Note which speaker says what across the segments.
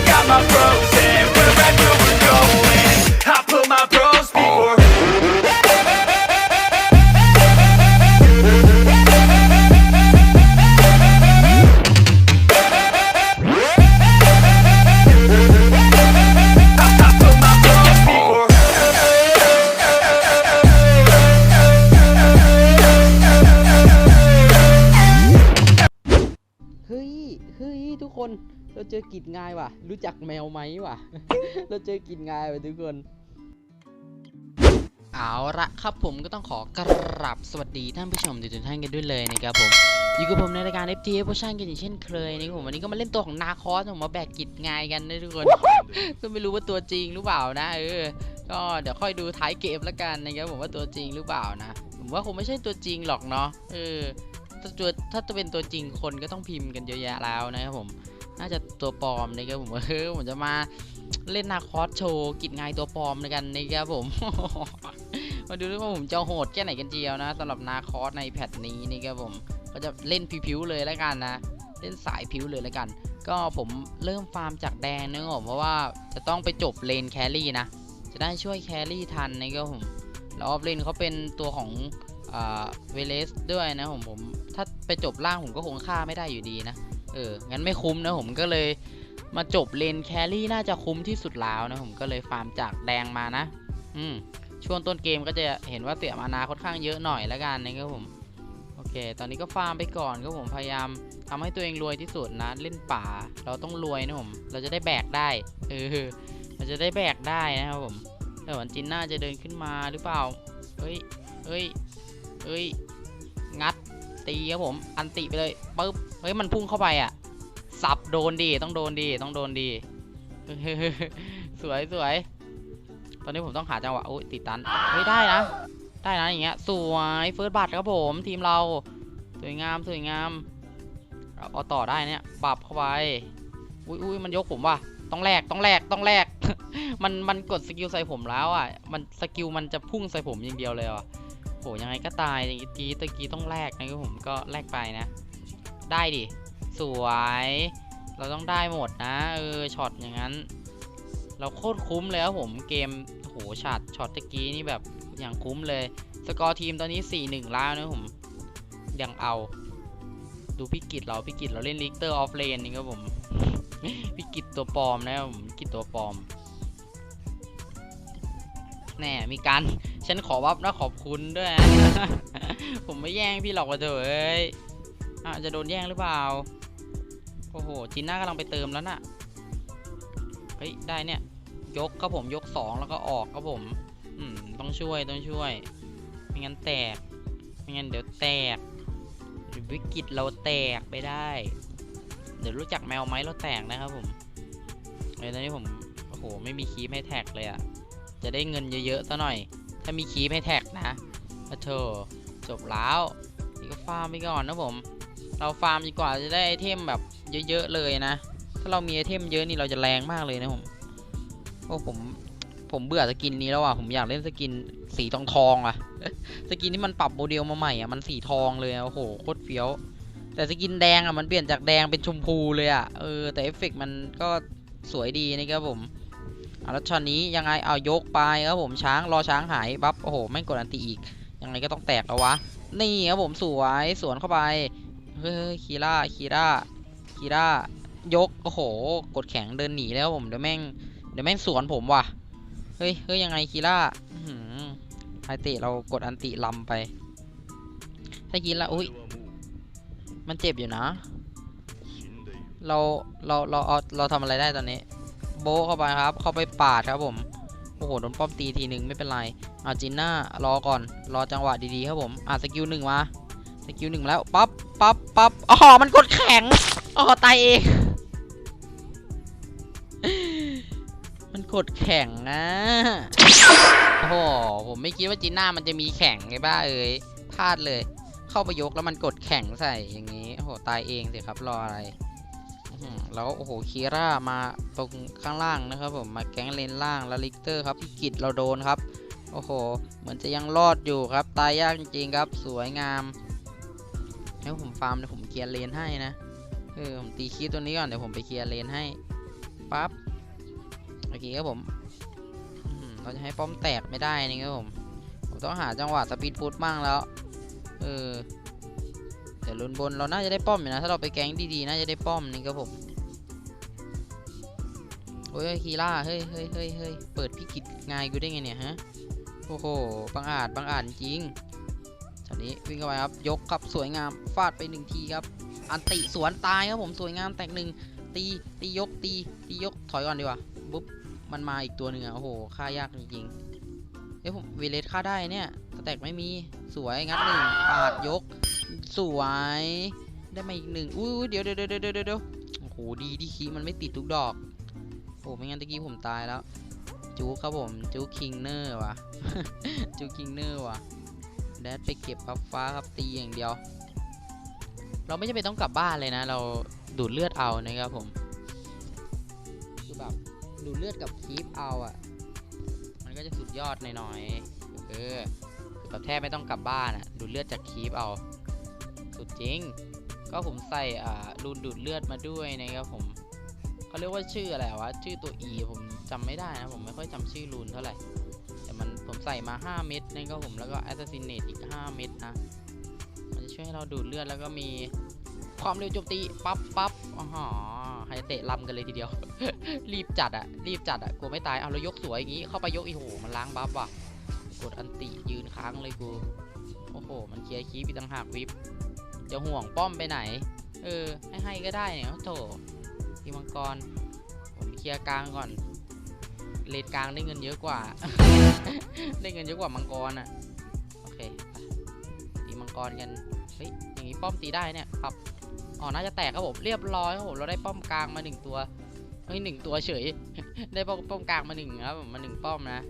Speaker 1: I got my bros
Speaker 2: เราเจอกิจง่ายว่ะ รู้จักแมวไหมว่ะ เราเจอกิจง่ายว่ะทุกคน เอาละครับผมก็ต้องขอกราบสวัสดีท่านผู้ชมทุกท่านกันด้วยเลยนะครับผม อยู่กับผมในรายการ FTF Potion กันอย่างเช่นเคยนะครับผมวันนี้ก็มาเล่นตัวของนาคอสผมมาแบกกิจง่ายกันนะทุกคน ก็ไม่รู้ว่าตัวจริงหรือเปล่านะเออ ก็เดี๋ยวค่อยดูท้ายเกมล้วกันนะครับผมว่าตัวจริงหรือเปล่านะ ผมว่าคงไม่ใช่ตัวจริงหรอกเนาะ เออถ้าตัวถ้าจะเป็นตัวจริงคนก็ต้องพิมพ์กันเยอะแยะแล้วนะครับผม น่าจะตัวปลอมนะครับผมเออผมจะมาเล่นนาคอสโชว์กิจงายตัวปลอมในกันนะครับผม มาดูด้วยว่าผมจะโหดแค่ไหนกันเจียวนะสำหรับนาคอสในแพทนี้นี่ครับผม ก็จะเล่นผิวๆเลยแล้วกันนะ เล่นสายผิวเลยแล้วกัน ก็ผมเริ่มฟาร์มจากแดงนะครับผมเพราะว่าจะต้องไปจบเลนแครี่นะ จะได้ช่วยแครี่ทันนะครับผม แล้วออฟเลนเขาเป็นตัวของเวเลสด้วยนะผมผม ถ้าไปจบล่างผมก็คงฆ่าไม่ได้อยู่ดีนะ เออ งั้นไม่คุ้มนะผมก็เลยมาจบเลนแครี่น่าจะคุ้มที่สุดแล้วนะผมก็เลยฟาร์มจากแดงมานะ อืม ช่วงต้นเกมก็จะเห็นว่าเสียมานาค่อนข้างเยอะหน่อยแล้วกันนะครับผม โอเค ตอนนี้ก็ฟาร์มไปก่อนครับผมพยายามทำให้ตัวเองรวยที่สุดนะ เล่นป่า เราต้องรวยนะผม เราจะได้แบกได้ เออเราจะได้แบกได้นะครับผมแต่วันจินน่าจะเดินขึ้นมาหรือเปล่า เฮ้ย เฮ้ย เฮ้ย งัดตีครับผม อันติไปเลยปึ๊บ เฮ้ยมันพุ่งเข้าไปอะ สับโดนดีต้องโดนดีต้องโดนดี สวยสวย ตอนนี้ผมต้องหาจังหวะโอ้ยติดตันเฮ้ยได้นะ ได้นะอย่างเงี้ย สวยเฟิร์สบัตครับผมทีมเรา สวยงามสวยงามเอาเอาต่อได้เนี่ยปรับเข้าไป อุ้ยอุ้ยมันยกผมว่ะต้องแลกต้องแลกต้องแลกมันมันกดสกิลใส่ผมแล้วอะ มันสกิลมันจะพุ่งใส่ผมอย่างเดียวเลยอะโหยังไงก็ตายตะกี้ตะกี้ต้องแลกนะครับผมก็แลกไปนะ ได้ดิ สวย เราต้องได้หมดนะ เออ ช็อตอย่างนั้น เราโคตรคุ้มเลยครับผมเกมโหช็อตช็อตตะกี้นี่แบบอย่างคุ้มเลย สกอร์ทีมตอนนี้ 4-1 แล้วนะครับผมยังเอา ดูพิกิตเราพิกิตเราเล่นลิกเตอร์ออฟเลนนี่ครับผมพิกิตตัวปลอมนะครับผมพิกิตตัวปลอมแน่มีการฉันขอวับนะขอบคุณด้วยนะ ผมไม่แย่งพี่หรอกว่าเถอะเอ้ย อาจจะโดนแย่งหรือเปล่า โอ้โหจีน่ากำลังไปเติมแล้วน่ะ เฮ้ย ได้เนี่ย ยกครับผมยกสองแล้วก็ออกครับผม อืม ต้องช่วยต้องช่วย ไม่งั้นแตก ไม่งั้นเดี๋ยวแตก วิกฤตเราแตกไปได้ เดี๋ยวรู้จักแมวไหมเราแตกนะครับผมเฮ้ยตอนนี้ผม โอ้โห ไม่มีคีบให้แท็กเลยอะจะได้เงินเยอะๆซะหน่อย ถ้ามีคีบให้แท็กนะอะเธอจบแล้วนี่ก็ฟาร์มไปก่อนนะผม เราฟาร์มดีกว่าจะได้ไอเทมแบบเยอะๆเลยนะ ถ้าเรามีไอเทมเยอะนี่เราจะแรงมากเลยนะผมโอ้ผมผมเบื่อสกินนี้แล้วอะผมอยากเล่นสกินสีทองทองอะ สกินที่มันปรับโมเดลมาใหม่อะมันสีทองเลยอะโอ้โหโคตรเฟี้ยว แต่สกินแดงอะมันเปลี่ยนจากแดงเป็นชมพูเลยอะเออแต่เอฟเฟกมันก็สวยดีนะครับผมอะแล้วช็อตนี้ยังไงเอายกไปครับผมช้างรอช้างหายปั๊บโอ้โหไม่กดอันตีอีกยังไงก็ต้องแตกแล้ววะนี่ครับผมสวยสวนเข้าไป เฮ้ยคีร่าคีร่าคีร่ายกโอ้โห กดแข็งเดินหนีแล้วผมเดี๋ยวแม่งเดี๋ยวแม่งสวนผมว่ะเฮ้ยเฮ้ยยังไงคีร่าไฮเตะเรากดอันติลำไปถ้าคีร่าอุ้ยมันเจ็บอยู่นะ เราเราเราเอาเราทำอะไรได้ตอนนี้ โบเข้าไปครับ เข้าไปปาดครับผมโอ้โหโดนป้อมตีทีหนึ่งไม่เป็นไรอ่าจินน่ารอก่อนรอจังหวะดีๆครับผมอ่าสกิลหนึ่งมา สกิลหนึ่งแล้วปั๊บปั๊บปั๊บอ๋อมันกดแข็งอ๋อตายเองมันกดแข่งนะโอ้โหผมไม่คิดว่าจีน่ามันจะมีแข่งไงบ้าเอ้ยพลาดเลย เข้าไปยกแล้วมันกดแข่งใส่อย่างนี้โอ้โหตายเองสิครับรออะไรแล้วโอ้โหคีร่ามาตรงข้างล่างนะครับผมมาแก๊งเลนล่างแล้วลิกเตอร์ครับพี่กิจเราโดนครับ โอ้โหเหมือนจะยังรอดอยู่ครับ ตายยากจริงๆครับ สวยงาม แล้วผมฟาร์มเดี๋ยวผมเคลียร์เลนให้นะ เออผมตีคีย์ตัวนี้ก่อนเดี๋ยวผมไปเคลียร์เลนให้ปั๊บโอเคครับผมเราจะให้ป้อมแตกไม่ได้นี่ครับผม ผมต้องหาจังหวะสปีดพุทบ้างแล้ว เออแต่ลุนบนเราน่าจะได้ป้อมอยู่นะ ถ้าเราไปแก๊งดีๆน่าจะได้ป้อมนี่ครับผมโอ้ยคีล่าเฮ้ยเฮ้ยเฮ้ยเฮ้ยเปิดพิกิจง่ายกูได้ไงเนี่ยฮะ โอ้โหบังอาจบังอาจจริง ช็อตนี้วิ่งเข้าไปครับ ยกครับสวยงามฟาดไปหนึ่งทีครับ อันติสวนตายครับผมสวยงามแตกหนึ่งตีตียกตีตียกถอยก่อนดีกว่าปุ๊บมันมาอีกตัวหนึ่งอะโอ้โหฆ่ายากจริงๆเอ้ยผมเวเลสฆ่าได้เนี่ยสแต็กไม่มีสวยงัดหนึ่งปาดยก สวยได้มาอีกหนึ่งอุ้ยเดี๋ยวเดี๋ยวเดี๋ยวเดี๋ยวเดี๋ยวโอ้โหดีที่คีมันไม่ติดทุกดอกโอ้ไม่งั้นตะกี้ผมตายแล้ว จู๊ครับผมจู๊คิงเนอร์วะจู๊คิงเนอร์วะ แดดไปเก็บบัฟฟ้าครับตีอย่างเดียว เราไม่จำเป็นต้องกลับบ้านเลยนะ เราดูดเลือดเอานะครับผมคือแบบดูดเลือดกับคีปเอาอะ มันก็จะสุดยอดหน่อยๆเออคือแบบแทบไม่ต้องกลับบ้านอะดูดเลือดจากคีปเอา สุดจริง ก็ผมใส่อ่ารูนดูดเลือดมาด้วยนะครับผมเขาเรียกว่าชื่ออะไรวะ ชื่อตัว E ผมจำไม่ได้นะ ผมไม่ค่อยจำชื่อรูนเท่าไหร่ แต่มันผมใส่มา 5 เม็ด นั่นก็ผมแล้วก็ Assassinate อีก 5 เม็ดนะ มันจะช่วยให้เราดูดเลือดแล้วก็มีความเร็วโจมตีปั๊บปั๊บอ๋อให้เตะลำกันเลยทีเดียว รีบจัดอะรีบจัดอะกลัวไม่ตายเอาแล้วยกสวยอย่างงี้เข้าไปยกอีโหมันล้างบัฟว่ะกดอันติยืนค้างเลยกูโอ้โห มันเคลียร์คีบอีกต่างหากวิบจะห่วงป้อมไปไหน เออ ให้ให้ก็ได้เนี่ยโถทีมังกร ผมเคลียร์กลางก่อน เลนกลางได้เงินเยอะกว่า ได้เงินเยอะกว่ามังกรอะ โอเค ตีมังกรกัน เฮ้ย อย่างนี้ป้อมตีได้เนี่ยครับ อ๋อ น่าจะแตกครับผม เรียบร้อยครับผม เราได้ป้อมกลางมาหนึ่งตัว เฮ้ยหนึ่งตัวเฉย ได้ป้อมป้อมกลางมาหนึ่งครับมาหนึ่งป้อมนะ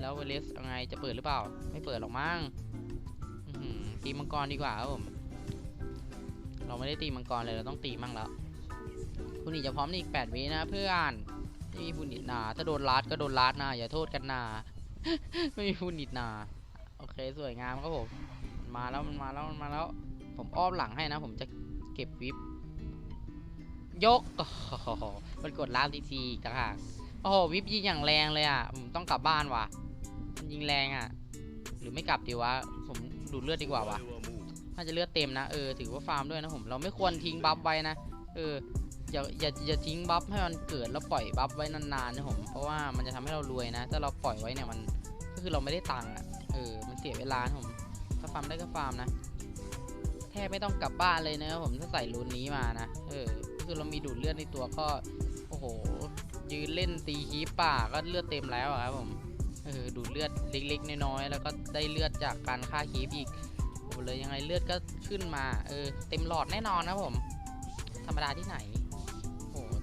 Speaker 2: แล้วเวลสยังไง จะเปิดหรือเปล่า ไม่เปิดหรอกมั้งตีมังกรดีกว่าครับผม เราไม่ได้ตีมังกรเลย เราต้องตีมั่งแล้ว คุณอีกจะพร้อมในอีก 8 วินะเพื่อน ไม่มีคุณอิดนา ถ้าโดนลัดก็โดนลัดนะอย่าโทษกันนา ไม่มีคุณอิดนา โอเคสวยงามครับผม มาแล้วมันมาแล้วมันมาแล้ว ผมอ้อมหลังให้นะ ผมจะเก็บวิปยกมันกดลัดทีทีอีกต่างหากโอ้โหวิปยิงอย่างแรงเลยอะ ผมต้องกลับบ้านว่ะมันยิงแรงอะ หรือไม่กลับดีวะ ผมดูดเลือดดีกว่าวะน่าจะเลือดเต็มนะ เออ ถือว่าฟาร์มด้วยนะผม เราไม่ควรทิ้งบัฟไว้นะ เออ อย่าอย่าอย่าทิ้งบัฟให้มันเกิดแล้วปล่อยบัฟไว้นานๆนะผมเพราะว่ามันจะทำให้เรารวยนะ ถ้าเราปล่อยไว้เนี่ยมันก็คือเราไม่ได้ตังค์อะเออมันเสียเวลาผมถ้าฟาร์มได้ก็ฟาร์มนะแทบไม่ต้องกลับบ้านเลยนะครับผมถ้าใส่รูนนี้มานะเออก็คือเรามีดูดเลือดในตัวก็โอ้โหยืนเล่นตีคีปป่าก็เลือดเต็มแล้วครับผมเออดูดเลือดเล็กๆน้อยๆแล้วก็ได้เลือดจากการฆ่าคีปอีกเลยยังไงเลือดก็ขึ้นมาเออเต็มหลอดแน่นอนนะผม ธรรมดาที่ไหน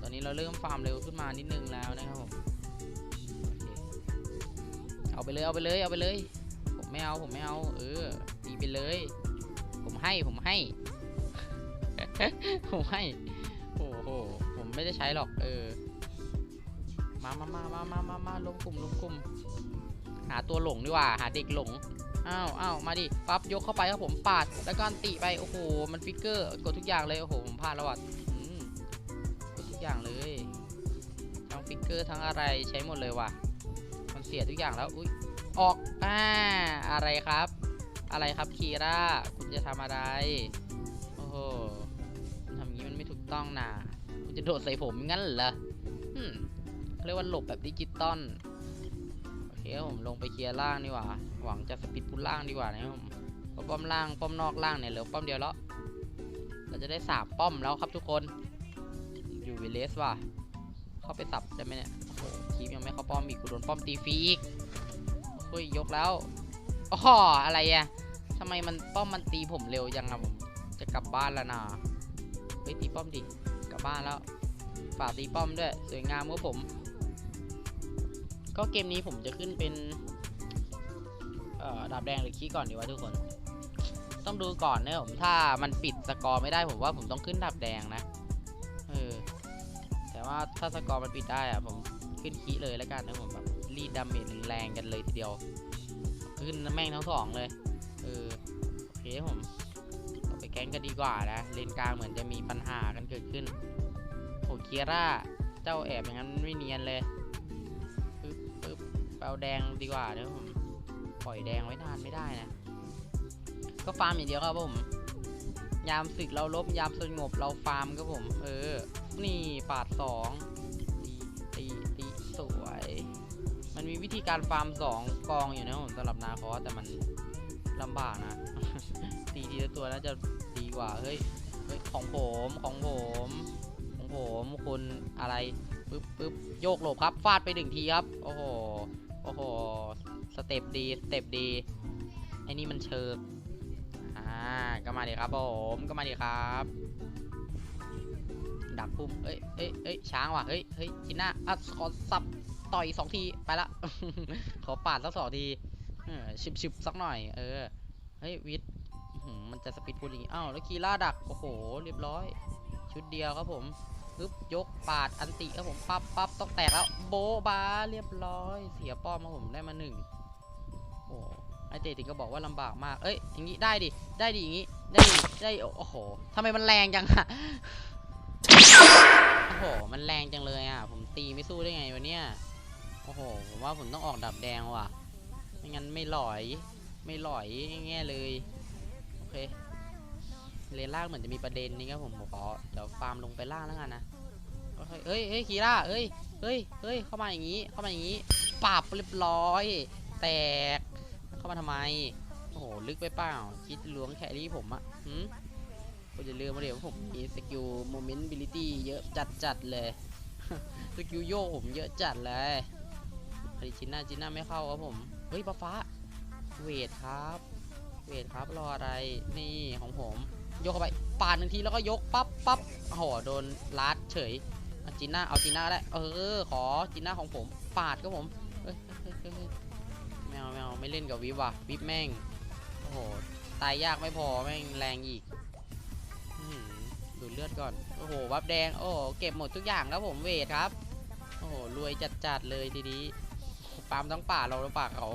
Speaker 2: อนนี้เราเริ่มฟาร์มเร็วขึ้นมานิดนึงแล้วนะครับผมเอาไปเลยเอาไปเลยเอาไปเลย ผมไม่เอาผมไม่เอา เออตีไปเลย ผมให้ผมให้ ผมให้โอ้โหผมไม่ได้ใช้หรอก เออ มามามามามามามาลงกลุ่มลงกลุ่มหาตัวหลงดีกว่า หาเด็กหลงอ้าวอ้าวมาดิปั๊บยกเข้าไปครับผมปาดแล้วก็ติไปโอ้โหมันฟิกเกอร์กดทุกอย่างเลยโอ้โหผมพลาดแล้วอะ กอย่างเลยทั้งฟิกเกอร์ทั้งอะไรใช้หมดเลยว่ะ มันเสียทุกอย่างแล้วอุ้ยออกอ่าอะไรครับ อะไรครับคีร่าคุณจะทำอะไรโอ้โหทำอย่างนี้มันไม่ถูกต้องนะคุณจะโดดใส่ผมงั้นเหรออืมเขาเรียกว่าหลบแบบดิจิตอลโอเคผมลงไปเคลียร์ล่างดีกว่า หวังจะสปิดพุลล่างดีกว่านะผมป้อมล่างป้อมนอกล่างเนี่ยเหลือป้อมเดียวแล้วเราจะได้สามป้อมแล้วครับทุกคน อยู่วิเลสว่ะ เข้าไปสับได้ไหมเนี่ยโอ้โหคีบยังไม่เข้าป้อมอีกกูโดนป้อมตีฟรีอีกเฮ้ยยกแล้วอ๋ออะไรอะทำไมมันป้อมมันตีผมเร็วยังอะผมจะกลับบ้านแล้วนะเฮ้ยตีป้อมดิกลับบ้านแล้วฝากตีป้อมด้วยสวยงามครับผม ก็เกมนี้ผมจะขึ้นเป็นเอ่อดาบแดงหรือขี้ก่อนดีวะทุกคน ต้องดูก่อนนะผมถ้ามันปิดสกอร์ไม่ได้ผมว่าผมต้องขึ้นดาบแดงนะ ว่าถ้าสกอร์มันปิดได้อะผมขึ้นขีเลยแล้วกันนะผมแบบรีดดาเมจแรงกันเลยทีเดียว ขึ้นแม่งทั้งสองเลยเออโอเคผมไปแก๊งกันดีกว่านะเลนกลางเหมือนจะมีปัญหากันเกิดขึ้นโอเคียร่าเจ้าแอบอย่างนั้นไม่เนียนเลยปึ๊บปึ๊บไปาแดงดีกว่าเดี๋ยวผมปล่อยแดงไว้นานไม่ได้นะ ก็ฟาร์มอย่างเดียวครับผม ยามศึกเราลบยามสงบเราฟาร์มครับผม เออ นี่ปาดสองตีตีตีสวย มันมีวิธีการฟาร์มสองกองอยู่นะผมสำหรับนาคอแต่มันลำบากนะ ตีทีละตัวน่าจะดีกว่า เฮ้ยเฮ้ยของผมของผมของผมคุณอะไรปึ๊บปึ๊บโยกหลบครับ ฟาดไปหนึ่งทีครับ โอ้โห โอ้โห สเต็ปดี สเต็ปดี ไอ้นี่มันเชิงอ่า ก็มาดิครับผม ก็มาดิครับ ดักพุ่มเอ้ยเอ้ยเอ้ยช้างว่ะ เฮ้ย เฮ้ยจิน่าอะขอสับต่อยสองที ไปละ ขอปาดสักสองทีชิบชิบสักหน่อย เออ เฮ้ย วิทมันจะสปีดพูลอย่างงี้อ้าวแล้วคีล่าดัก โอ้โห เรียบร้อย ชุดเดียวครับผมปึ๊บยกปาดอันติครับผมปั๊บปั๊บต้องแตกแล้ว โบบาเรียบร้อย เสียป้อมครับผมได้มาหนึ่งโอ้ไอเจถึงก็บอกว่าลำบากมาก เอ้ยอย่างงี้ได้ดิ ได้ดิอย่างงี้ ได้ดิได้ โอ้โหทำไมมันแรงจังอะ โอ้โห มันแรงจังเลยอะ ผมตีไม่สู้ได้ไงวะเนี่ย โอ้โห ผมว่าผมต้องออกดับแดงว่ะ ไม่งั้นไม่หลอย ไม่หลอยแง่เลย โอเค เลนล่างเหมือนจะมีประเด็นนี่ครับผมขอเดี๋ยวฟาร์มลงไปล่างแล้วกันนะเฮ้ยเฮ้ยคีร่าเฮ้ย เฮ้ย เฮ้ย เข้ามาอย่างนี้ เข้ามาอย่างนี้ปราบเรียบร้อย แตก เข้ามาทำไม โอ้โห ลึกไปเปล่า คิดล้วงแครี่ผมอะหืม ผมจะลืมมาเดี๋ยวาผมมีสกิลโมเมนต์บิลิตี้เยอะจัดจัดๆเลย สกิลโยผมเยอะจัดเลยอริจิน่าจิน่าไม่เข้าครับผม เฮ้ยป้าฟ้า เวทครับ เวทครับรออะไร นี่ของผม ยกเข้าไปปาดหนึ่งทีแล้วก็ยกปั๊บปั๊บโอ้โหโดนลัดเฉยจีน่าเอาจีน่าได้ เออ ขอจีน่าของผม ปาดครับผมเฮ้ยแมวแมวไม่เล่นกับวิบว่ะวิบแม่ง โอ้โห ตายยากไม่พอแม่งแรงอีก เลือดก่อน โอ้โห วับแดง โอ้โหเก็บหมดทุกอย่างครับผมเวทครับ โอ้โห รวยจัดๆเลยทีนี้ปามทั้งป่าเราแล้วป่าเขา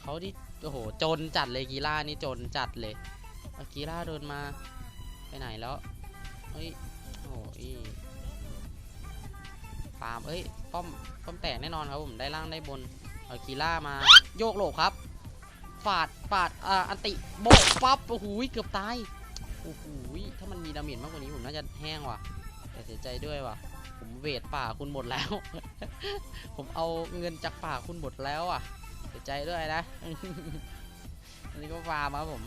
Speaker 2: เขาที่ โอ้โห จนจัดเลยกีฬานี่จนจัดเลยกีฬาเดินมา ไปไหนแล้ว เฮ้ย โอ้โหอีปามเอ้ย ป้อม ป้อมแตกแน่นอนครับผม ได้ล่างได้บน เอากีฬามา โยกโหลบครับฟาดฟาด อ่า อันติ โบกปั๊บ โอ้โห เกือบตาย โอ้โหถ้ามันมีดาเมจมากกว่านี้ผมน่าจะแห้งว่ะ แต่เสียใจด้วยว่ะ ผมเวทป่าคุณหมดแล้ว ผมเอาเงินจากป่าคุณหมดแล้วอะ เสียใจด้วยนะ อันนี้ก็ฟาร์มครับผม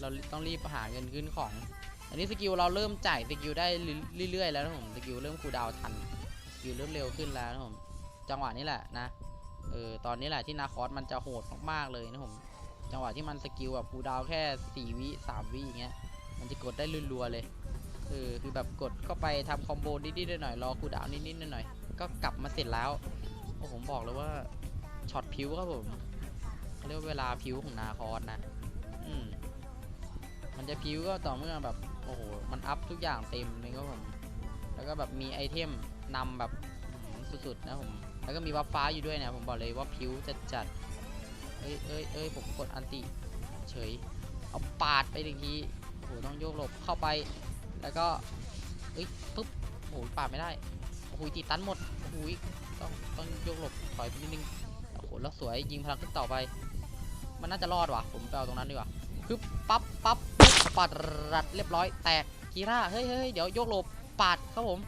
Speaker 2: เราต้องรีบหาเงินขึ้นของ อันนี้สกิลเราเริ่มจ่ายสกิลได้เรื่อยๆแล้วนะผม สกิลเริ่มคูดาวทัน สกิลเริ่มเร็วขึ้นแล้วนะผม จังหวะนี้แหละนะ เออ ตอนนี้แหละที่นาคอสมันจะโหดมากๆเลยนะผมจังหวะที่มันสกิลแบบคูดาวแค่ 4 วิ 3 วิอย่างเงี้ย มันจะกดได้รัวๆเลยเออคือแบบกดเข้าไปทำคอมโบนิดๆหน่อยๆรอคูดาวน์นิดๆหน่อยๆก็กลับมาเสร็จแล้วโอ้ผมบอกเลยว่าช็อตพิวครับผมเรียกว่าเวลาพิวของนาคอสนะอืมมันจะพิวก็ต่อเมื่อแบบโอ้โหมันอัพทุกอย่างเต็มเลยครับผมแล้วก็แบบมีไอเทมนำแบบสุดๆนะผมแล้วก็มีบัฟฟ้าอยู่ด้วยนะผมบอกเลยว่าพิวจัดจัดเอ้ยเอ้ยเอ้ยผมกดอันติเฉยเอาปาดไปหนึ่งที โอ้โหต้องโยกหลบเข้าไป แล้วก็เอ้ยปุ๊บโอ้หปาไม่ได้โอ้โหติดตันหมดโอ้โหต้องต้องโยกหลบถอยไปนิดนึงโอ้โหแล้วสวยยิงพลังขึ้นต่อไป มันน่าจะรอดว่ะผมไปเอาตรงนั้นดีกว่าปึ๊บปั๊บปั๊บปัดรัดเรียบร้อยแตกกีร่าเฮ้ยเฮ้ยเดี๋ยวโยกหลบปาดครับผม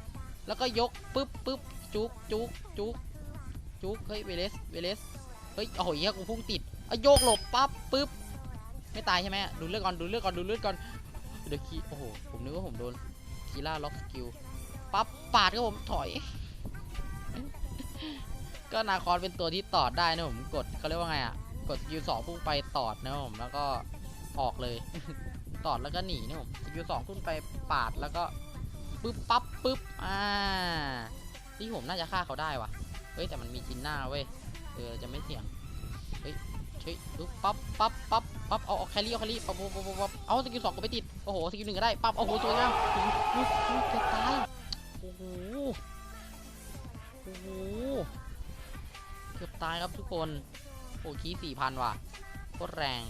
Speaker 2: แล้วก็ยกปึ๊บปึ๊บจุกจุกจุกจุกเฮ้ยเวเลสเวเลสเฮ้ยโอ้โหเหี้ยกูพุ่งติดอะโยกหลบปั๊บปึ๊บไม่ตายใช่ไหมดูเลือดก่อนดูเลือดก่อนดูเลือดก่อน เดคีโอ้โห ผมนึกว่าผมโดนคีร่าล็อกสกิล ปั๊บปาดครับผมถอย ก็นาคอนเป็นตัวที่ตอดได้นะผมกดเขาเรียกว่าไงอะ กดสกิลสองพุ่งไปตอดนะผมแล้วก็ออกเลย ตอดแล้วก็หนีนะผมสกิลสองพุ่งไปปาดแล้วก็ปึ๊บปั๊บปึ๊บอ่าที่ผมน่าจะฆ่าเขาได้ว่ะเฮ้ยแต่มันมีจินหน้าเว้ยเออจะไม่เสี่ยงเฮ้ยเฮ้ยปึ๊บปั๊บปั๊บปั๊บปั๊บเอาเอาแคลรี่เอาแคลรี่ปั๊บปั๊บปั๊บเอาสกิลสองก็ไปติด อ้โหสกิลหนึ่งก็ได้ปั๊บโอ้โหสวยงามเกือบตายโอ้โหโอ้โหเกือบตายครับทุกคนโอ้คีสี่พันว่ะโคตรแรง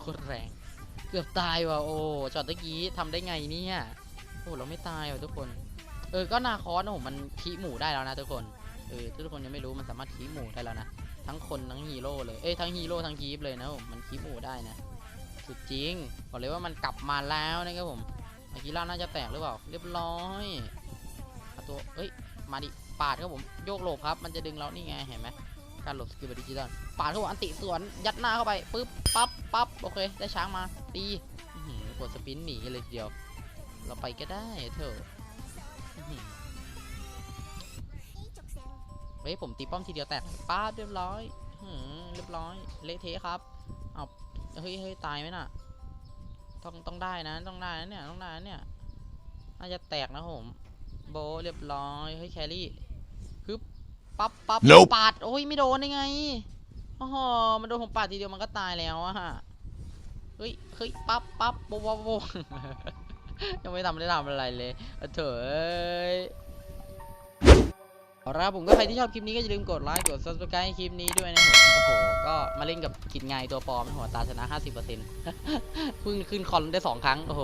Speaker 2: โคตรแรง เกือบตายว่ะโอ้ช็อตตะกี้ทำได้ไงเนี่ยโอ้เราไม่ตายว่ะทุกคน เออก็นาคอสนะผมมันคีหมูได้แล้วนะทุกคนเออทุกคนยังไม่รู้มันสามารถคีหมูได้แล้วนะทั้งคนทั้งฮีโร่เลยเอ้ยทั้งฮีโร่ทั้งคีฟเลยนะผมมันคีหมูได้นะ สุดจริงบอกเลยว่ามันกลับมาแล้วนะครับผมอากิล่าน่าจะแตกหรือเปล่า เรียบร้อยตัวเอ้ยมาดิปาดครับผมโยกหลบครับ มันจะดึงเรานี่ไงเห็นไหมการหลบสกิลแบบดิจิตอลปาดเข้าอันติสวนยัดหน้าเข้าไปปึ๊บปั๊บปั๊บโอเค ได้ช้างมาตีกดสปินหนีเลยทีเดียว เราไปก็ได้เถอะเฮ้ยผมตีป้อมทีเดียวแตกป้าเรียบร้อยเรียบร้อยเละเทะครับเอา เฮ้ยเฮ้ยตายไหมน่ะ ต้องต้องได้นะ ต้องได้นะเนี่ย ต้องได้นะเนี่ย น่าจะแตกนะผม โบะเรียบร้อย เฮ้ยแครี่ฮึบปั๊บปั๊บ
Speaker 3: Nope
Speaker 2: ปาด โอ้ยไม่โดนได้ไงโอ้โหมันโดนผมปาดทีเดียวมันก็ตายแล้วอะฮะ เฮ้ยเฮ้ยปั๊บปั๊บโบะโบะโบะยังไม่ทำได้ทำอะไรเลยอะเถอะ เอาละผมก็ใครที่ชอบคลิปนี้ก็อย่าลืมกดไลค์กด subscribe ให้คลิปนี้ด้วยนะผมโอ้โหก็มาเล่นกับกิดไงตัวปลอมหัวตาชนะ 50%เพิ่งขึ้นคอนได้สองครั้ง โอ้โห